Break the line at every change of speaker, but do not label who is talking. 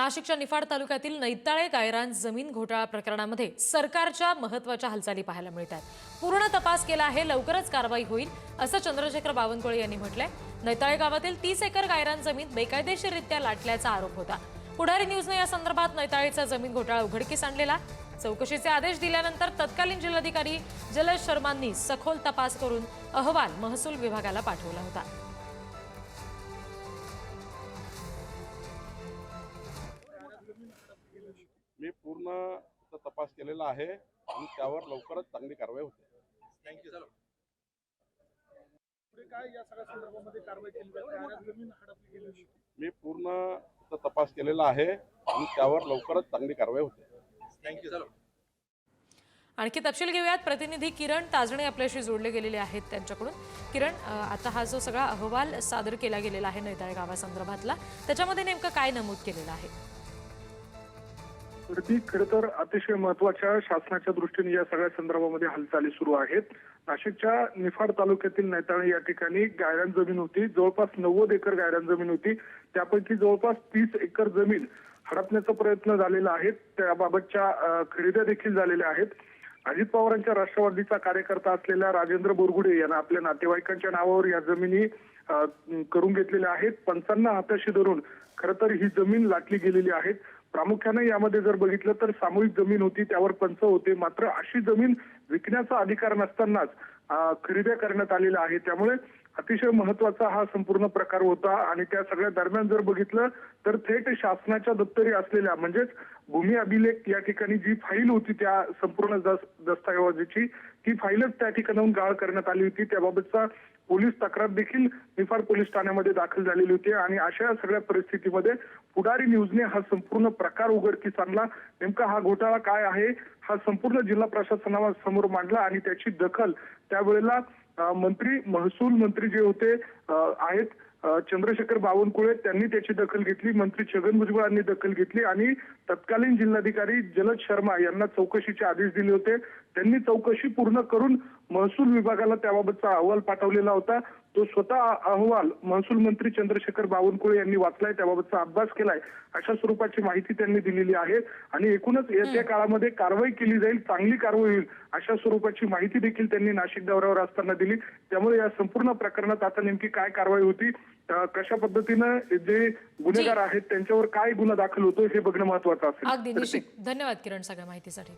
नाशिकच्या निफाड तालुक्यातील नैताळे गायरान जमीन घोटाळा प्रकरणामध्ये सरकारच्या महत्त्वाच्या हालचाली पाहायला मिळत आहेत. पूर्ण तपास केला आहे लवकरच कारवाई होईल असं चंद्रशेखर बावनकुळे यांनी म्हटलंय. नैताळे गावातील तीस एकर गायरान जमीन बेकायदेशीररित्या लाटल्याचा आरोप होता. पुढारी न्यूजने या संदर्भात नैताळेचा जमीन घोटाळा उघडकीस आणलेला. चौकशीचे आदेश दिल्यानंतर तत्कालीन जिल्हाधिकारी जलज शर्मांनी सखोल तपास करून अहवाल महसूल विभागाला पाठवला होता.
मी पूर्ण तपास केलेला आहे आणि त्यावर लवकरच चांगली कारवाई होते.
थँक्यू.
मी पूर्ण तपास केलेला आहे आणि त्यावर लवकरच चांगली कारवाई होते.
थँक्यू
आणखी तपशील घेऊयात. प्रतिनिधी किरण ताजणे आपल्याशी जोडले गेलेले आहेत त्यांच्याकडून. किरण आता हा जो सगळा अहवाल सादर केला गेलेला आहे नैताळे गावासंदर्भातला त्याच्यामध्ये नेमकं काय नमूद केलेलं आहे?
प्रती खरं तर अतिशय महत्त्वाच्या शासनाच्या दृष्टीने या सगळ्या संदर्भामध्ये हालचाली सुरू आहेत. नाशिकच्या निफाड तालुक्यातील नैताळे या ठिकाणी गायरान जमीन होती. जवळपास नव्वद एकर गायरान जमीन होती. त्यापैकी जवळपास तीस एकर जमीन हडपण्याचा प्रयत्न झालेला आहे. त्याबाबतच्या खरेद्या देखील झालेल्या आहेत. अजित पवारांच्या राष्ट्रवादीचा कार्यकर्ता असलेल्या राजेंद्र बोरगुडे यांना आपल्या नातेवाईकांच्या नावावर या जमिनी करून घेतलेल्या आहेत. पंचांना हाताशी धरून खरं तर ही जमीन लाटली गेलेली आहे. प्रामुख्याने यामध्ये जर बघितलं तर सामूहिक जमीन होती त्यावर पंच होते. मात्र अशी जमीन विकण्याचा अधिकार नसतानाच खरेदी करण्यात आलेल्या आहे. त्यामुळे अतिशय महत्त्वाचा हा संपूर्ण प्रकार होता आणि त्या सगळ्या दरम्यान जर बघितलं तर थेट शासनाच्या दप्तरी असलेल्या म्हणजेच भूमी अभिलेख या ठिकाणी जी फाईल होती त्या संपूर्ण दस- दस्तऐवजाची ती फाईलच त्या ठिकाणाहून गाळ करण्यात आली होती. त्याबाबतचा पोलीस तक्रार देखील निफाड पोलीस ठाण्यामध्ये दाखल झालेली होती आणि अशा सगळ्या परिस्थितीमध्ये पुढारी न्यूजने हा संपूर्ण प्रकार उघडकीस आणला. नेमका हा घोटाळा काय आहे हा संपूर्ण जिल्हा प्रशासनासमोर मांडला आणि त्याची दखल त्यावेळेला मंत्री महसूल मंत्री जे होते आहेत चंद्रशेखर बावनकुळे त्यांनी त्याची दखल घेतली. मंत्री छगन भुजबळांनी दखल घेतली. आणि तत्कालीन जिल्हाधिकारी जलद शर्मा यांना चौकशीचे आदेश दिले होते. त्यांनी चौकशी पूर्ण करून महसूल विभागाला त्याबाबतचा अहवाल पाठवलेला होता. तो स्वतः अहवाल महसूल मंत्री चंद्रशेखर बावनकुळे यांनी वाचलाय त्याबाबतचा अभ्यास केलाय अशा स्वरूपाची माहिती त्यांनी दिलेली आहे. आणि एकूणच येत्या काळामध्ये कारवाई केली जाईल चांगली कारवाई होईल अशा स्वरूपाची माहिती देखील त्यांनी नाशिक दौऱ्यावर असताना दिली. त्यामुळे या संपूर्ण प्रकरणात आता नेमकी काय कारवाई होती कशा पद्धतीनं जे गुन्हेगार आहेत त्यांच्यावर काय गुन्हा दाखल होतो हे बघणं महत्वाचं असेल.
अगदी निश्चित. धन्यवाद किरण सगळ्या माहितीसाठी.